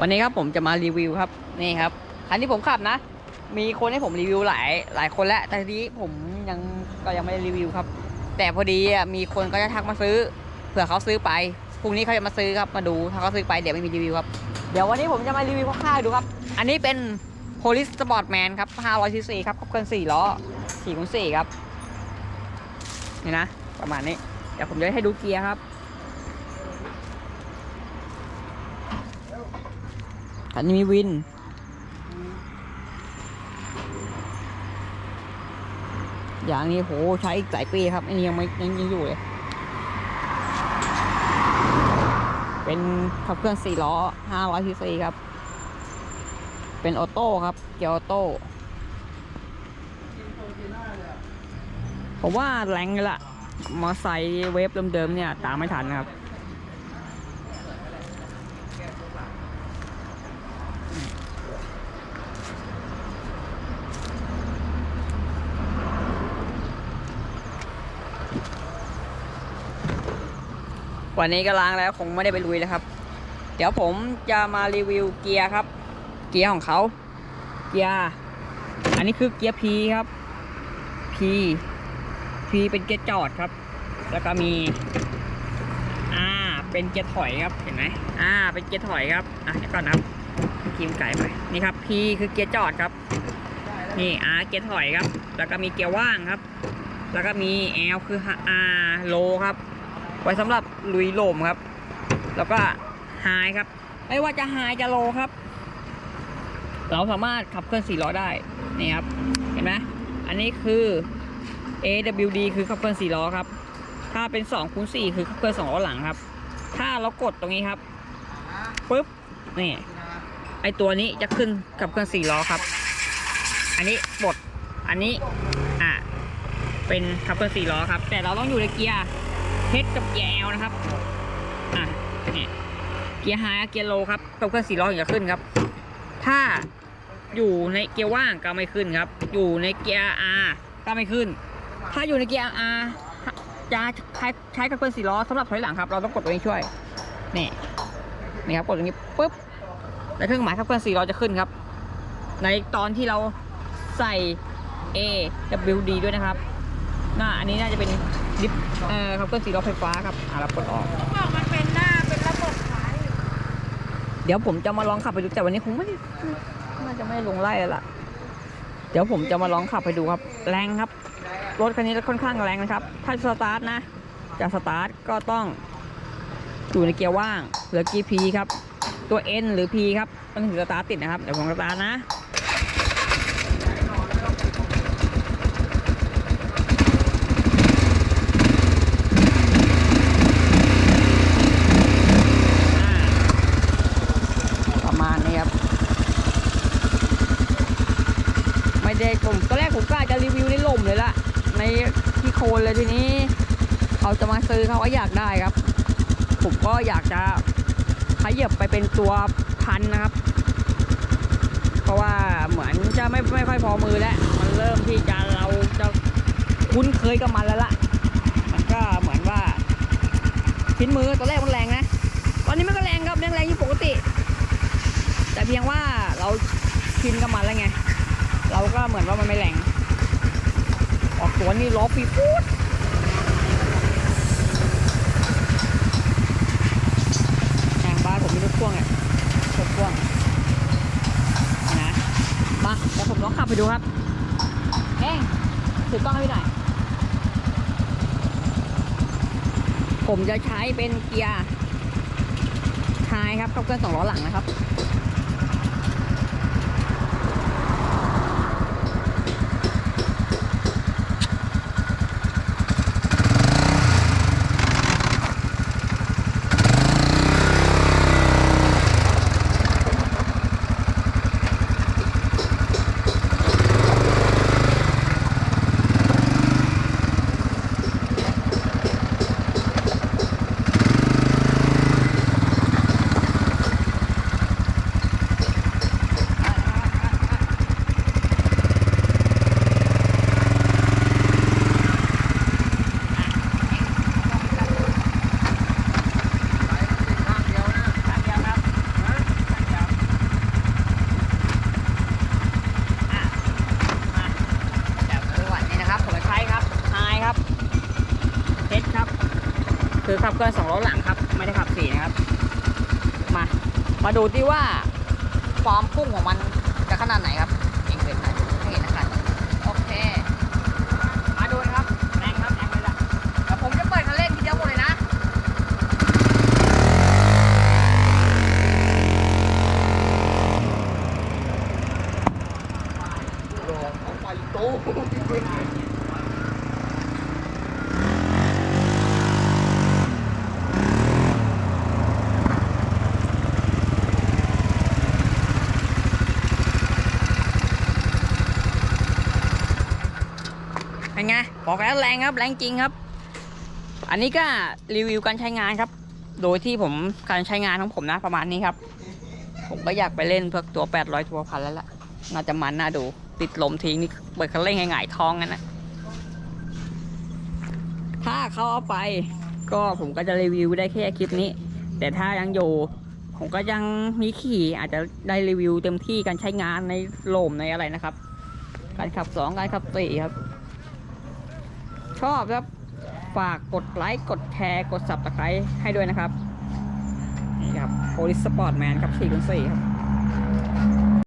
วันนี้ครับผมจะมารีวิวครับนี่ครับคันที่ผมขับนะ มีคนให้ผมรีวิวหลายหลายคนแล้วแต่ทีนี้ผมยังก็ยังไม่ได้รีวิวครับ แต่พอดีอะมีคนก็จะทักมาซื้อเผื่อเขาซื้อไปพรุ่งนี้เขาจะมาซื้อครับมาดูถ้าเขาซื้อไปเดี๋ยวไม่มีรีวิวครับเดี๋ยววันนี้ผมจะมารีวิวคร่าวๆดูครับ อันนี้เป็น Police Sportman ครับ500 cc ครับขับเคลื่อน4ล้อ4คูณ4ครับนี่นะประมาณนี้เดี๋ยวผมจะให้ดูเกียร์ครับ อันนี้มีวิน อย่างนี้โหใช้อีกหลายปีครับ อันนี้ยังไม่ยังยังอยู่เลย เป็นขับเคลื่อน4ล้อ500 cc ครับ เป็นออโต้ครับ เกียร์ออโต้ ผมว่าแรงเลยละมาใส่เวฟเดิมๆเนี่ย ตามไม่ทันครับ วันนี้ก็ล้างแล้วคงไม่ได้ไปลุยแล้วครับ เดี๋ยวผมจะมารีวิวเกียร์ครับ เกียร์ของเขาเกียร์อันนี้คือเกียร์ P ครับ P P เป็นเกียร์จอดครับ แล้วก็มี R เป็นเกียร์ถอยครับเห็นไหม R เป็นเกียร์ถอยครับอะเดี๋ยวก่อนนะครับคิมไก่ไปนี่ครับ P คือเกียร์จอดครับนี่ R เกียร์ถอยครับ แล้วก็มีเกียร์ว่างครับ แล้วก็มี L คือ R low ครับ ไว้สำหรับลุยโลมครับ แล้วก็ไฮครับ ไม่ว่าจะไฮจะโลครับ เราสามารถขับเคลื่อนสี่ล้อได้นี่ครับเห็นไหมอันนี้คือ AWD คือขับเคลื่อนสี่ล้อครับ ถ้าเป็น2คูณ4คือขับเคลื่อนสองล้อหลังครับ ถ้าเรากดตรงนี้ครับปุ๊บนี่ไอตัวนี้จะขึ้นขับเคลื่อนสี่ล้อครับ อันนี้บดอันนี้ อะ เป็นขับเคลื่อนสี่ล้อครับ แต่เราต้องอยู่ในเกียร์ เฮดกับเกียร์ L นะครับ อะนี่เกียร์ไฮกับเกียร์โลครับขับเคลื่อนสี่ล้อถึงจะขึ้นครับ ถ้าอยู่ในเกียร์ว่างก็ไม่ขึ้นครับ อยู่ในเกียร์ R ก็ไม่ขึ้น ถ้าอยู่ในเกียร์ R จะใช้ใช้กับเคลื่อนสี่ล้อสำหรับถอยหลังครับ เราต้องกดตัวนี้ช่วย นี่ นี่ครับกดตรงนี้ปุ๊บ แล้วเครื่องหมายขับเคลื่อนสี่ล้อจะขึ้นครับ ในตอนที่เราใส่ A W D ด้วยนะครับ น่า อันนี้น่าจะเป็น ดิฟเอ่อขับเคลื่อนสี่ล้อไฟฟ้าครับอ่าเรากดออกบอกมันเป็นหน้าเป็นระบบขายเดี๋ยวผมจะมาลองขับไปดูแต่วันนี้คงไม่น่าจะไม่ลงไล่แล้วล่ะ เดี๋ยวผมจะมาลองขับไปดูครับ แรงครับ รถคันนี้ค่อนข้างแรงนะครับ ถ้าสตาร์ทนะ จะสตาร์ทก็ต้องอยู่ในเกียร์ว่าง เหรือกียร์ P ครับ ตัว N หรือ P ครับ มันถึงสตาร์ทติดนะครับ เดี๋ยวผมสตาร์ทนะมาณนี้ครับ ไม่ได้ผมตอนแรกผมก็อาจจะรีวิวในลมเลยละ ในที่โคนเลยทีนี้ เขาจะมาซื้อเขาก็อยากได้ครับ ผมก็อยากจะขยับไปเป็นตัวพันนะครับ เพราะว่าเหมือนจะไม่ไม่ค่อยพอมือแล้วมันเริ่มที่จะเราจะคุ้นเคยกับมันแล้วล่ะ มันก็เหมือนว่า ชิ้นมือตอนแรกมันแรงนะ ตอนนี้มันก็แรงครับยังแรงอยู่ปกติ แต่เพียงว่าเราชินกับมันแล้วไง เราก็เหมือนว่ามันไม่แรง ออกตัวนี่ล้อปีพูดอะบ้านผมมีรถพ่วงอะรถพ่วงนะมาเดี๋ยวผมลองขับไปดูครับเอ้งถือกล้องให้พี่หน่อยผมจะใช้เป็นเกียร์ไฮครับขับเคลื่อนสองล้อหลังนะครับ คือขับเคลื่อนสองล้อหลังครับ ไม่ได้ขับสี่นะครับ มา มาดูที่ว่าความพุ่งของมันจะขนาดไหนครับเองเห็นไหมเห็นนะครับโอเค มาดูนะครับแรงครับแรงเลยล่ะเดี๋ยวผมจะเปิดคันเร่งทีเดียวหมดเลยนะเป็นไงบ อกแล้วแรงครับ แรงจริงครับ อันนี้ก็รีวิวการใช้งานครับ โดยที่ผมการใช้งานของผมนะประมาณนี้ครับ ผมก็อยากไปเล่นพวกตัว 800 ตัวพันแล้วล่ะ น่าจะมันน่าดู ติดลมทิ้งนี่เปิดคันเร่งให้หงายท้องกันนะ ถ้าเขาเอาไป ก็ผมก็จะรีวิวได้แค่คลิปนี้ แต่ถ้ายังอยู่ผมก็ยังมีขี่อาจจะได้รีวิวเต็มที่การใช้งานในโลมในอะไรนะครับ การขับสองการขับสี่ครับ อบครับฝากกดไลค์กดแชร์กดสับตะไคร้ให้ด้วยนะครับนี่ครับ Police Sport Man ครับ4คูณ4ครับ